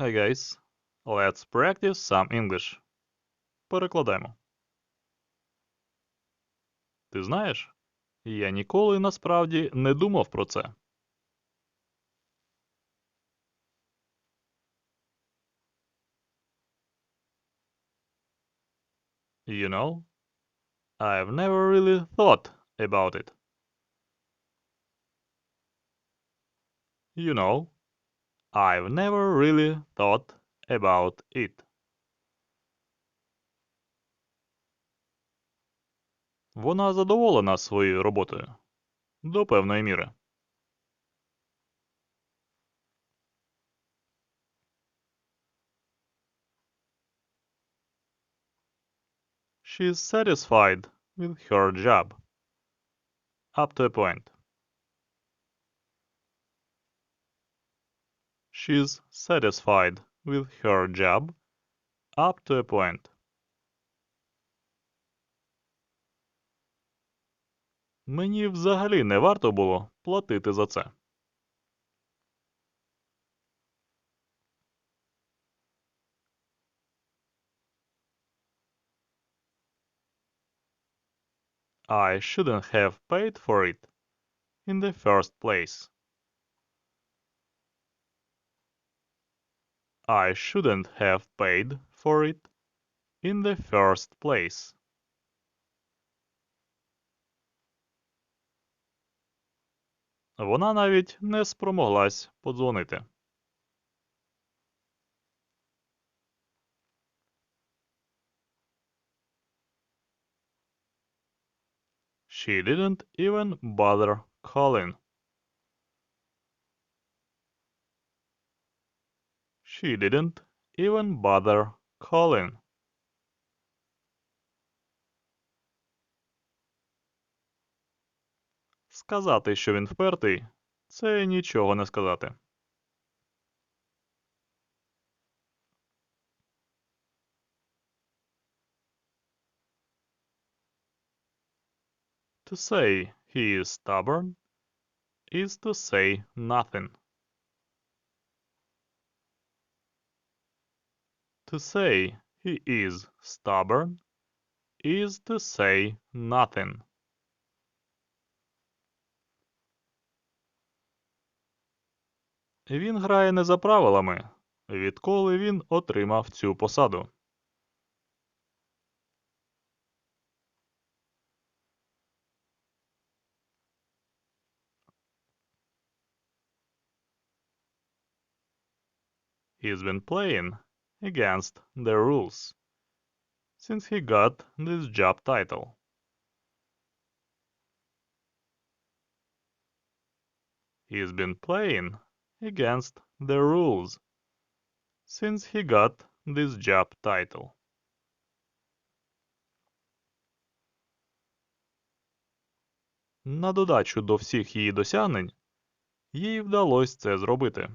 Hi guys, let's practice some English. Перекладаємо. Ти знаєш, я ніколи насправді не думав про це. You know, I've never really thought about it. You know, I've never really thought about it. Вона задоволена своєю роботою. До певної міри. She's satisfied with her job. Up to a point. She's satisfied with her job up to a point. Мені взагалі не варто було платити за це. I shouldn't have paid for it in the first place. I shouldn't have paid for it in the first place. Вона навіть не спромоглась подзвонити. She didn't even bother calling. She didn't even bother calling. Сказати, що він впертий, це нічого не сказати. To say he is stubborn is to say nothing. To say he is stubborn is to say nothing. Він грає не за правилами, відколи він отримав цю посаду. He's been playing against the rules since he got this job title. He's been playing against the rules since he got this job title. На додачу до всіх її досягнень, їй вдалося це зробити.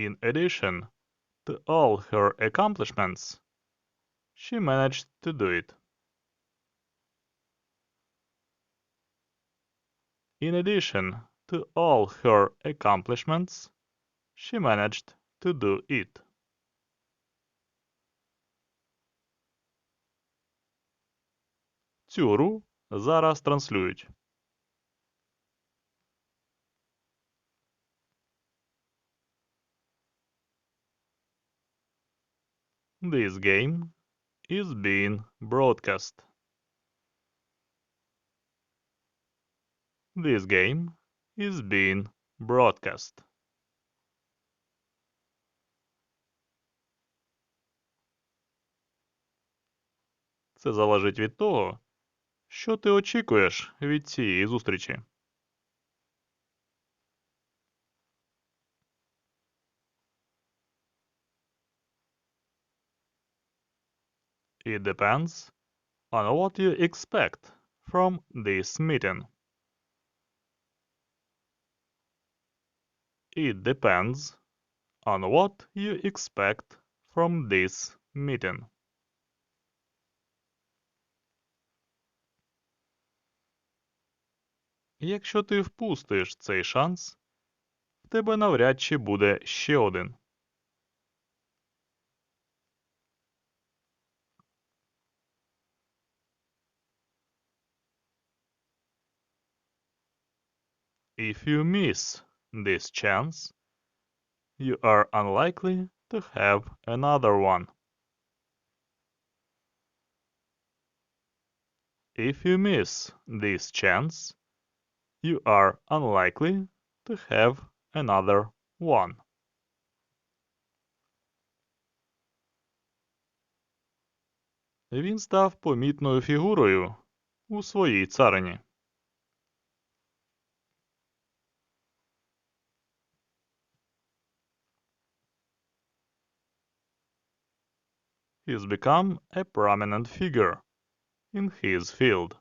In addition to all her accomplishments, she managed to do it. In addition to all her accomplishments, she managed to do it. Цю гру зараз транслюють. This game is being broadcast. This game is being broadcast. Це залежить від того, що ти очікуєш від цієї зустрічі. It depends on what you expect from this meeting. It depends on what you expect from this meeting. Якщо ти впустиш цей шанс, в тебе навряд чи буде ще один. If you miss this chance, you are unlikely to have another one. If you miss this chance, you are unlikely to have another one. Він став помітною фігурою у своїй царині. He's become a prominent figure in his field.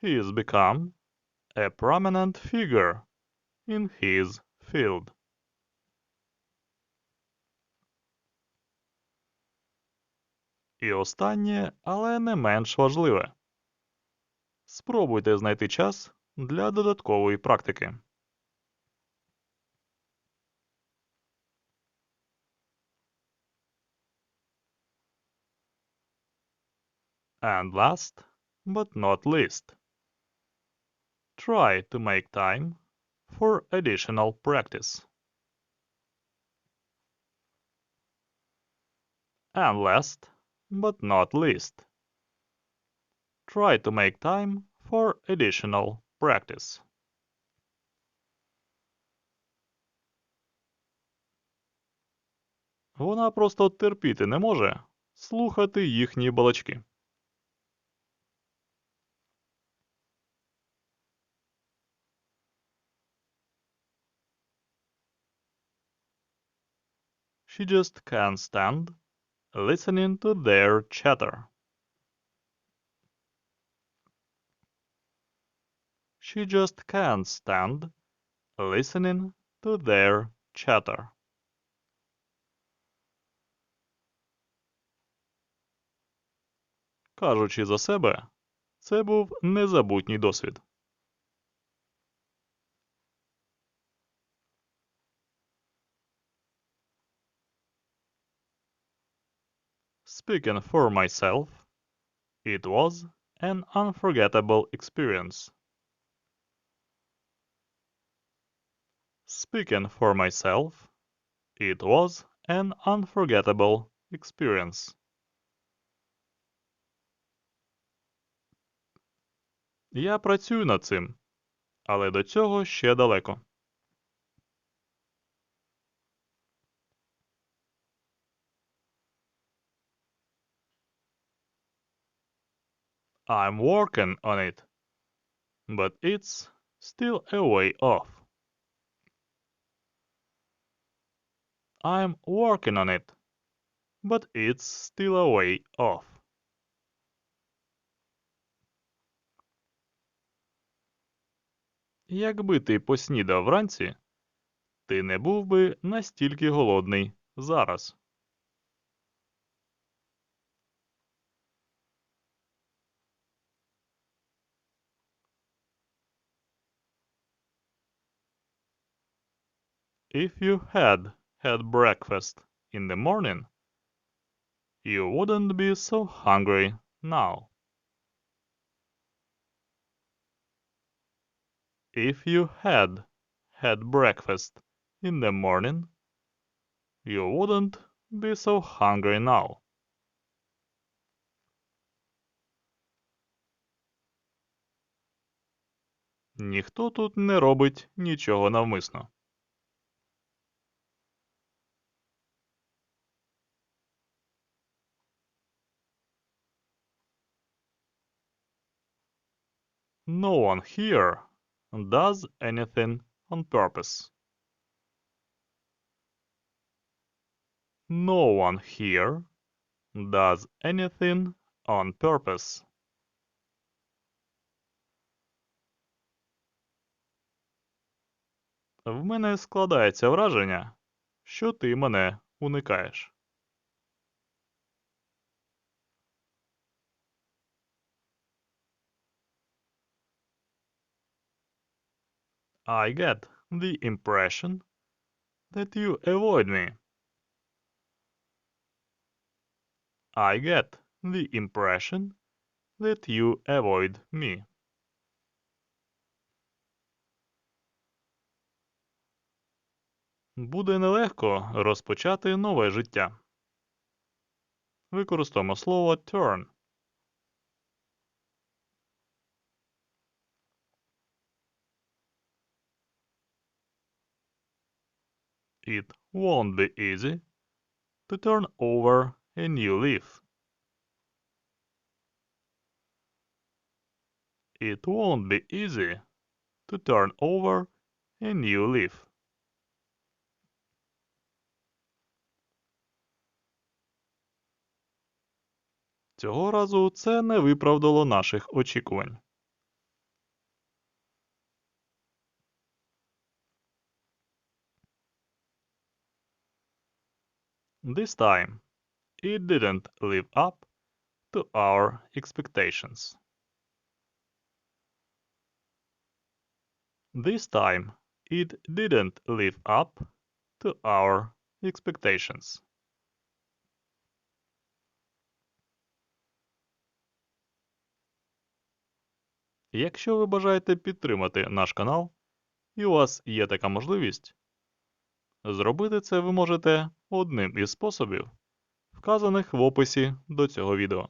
He's become a prominent figure in his field. І останнє, але не менш важливе. Спробуйте знайти час для додаткової практики. And last, but not least, try to make time for additional practice. And last, but not least, try to make time for additional practice. Вона просто терпіти не може слухати їхні балачки. She just can't stand listening to their chatter. She just can't stand listening to their chatter. Кажучи за себе, це був незабутній досвід. Speaking for myself, it was an unforgettable experience. Speaking for myself, it was an unforgettable experience. Я працюю над цим, але до цього ще далеко. I'm working on it, but it's still a way off. I'm working on it, but it's still a way off. Якби ти поснідав вранці, ти не був би настільки голодний зараз. If you had had breakfast in the morning, you wouldn't be so hungry now. If you had had breakfast in the morning, you wouldn't be so hungry now. Ніхто тут не робить нічого навмисно. No one here does anything on purpose. No one here does anything on purpose. В мене складається враження, що ти мене уникаєш. I get the impression that you avoid me. I get the impression that you avoid me. Буде нелегко розпочати нове життя. Використаємо слово turn. It won't be easy to turn over a new leaf. It won't be easy to turn over a new leaf. Цього разу це не виправдало наших очікувань. This time, it didn't live up to our expectations. This time, it didn't live up to our expectations. Якщо ви бажаєте підтримати наш канал, і у вас є така можливість, зробити це ви можете одним із способів, вказаних в описі до цього відео.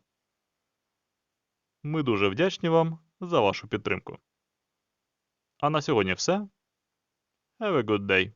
Ми дуже вдячні вам за вашу підтримку. А на сьогодні все. Have a good day!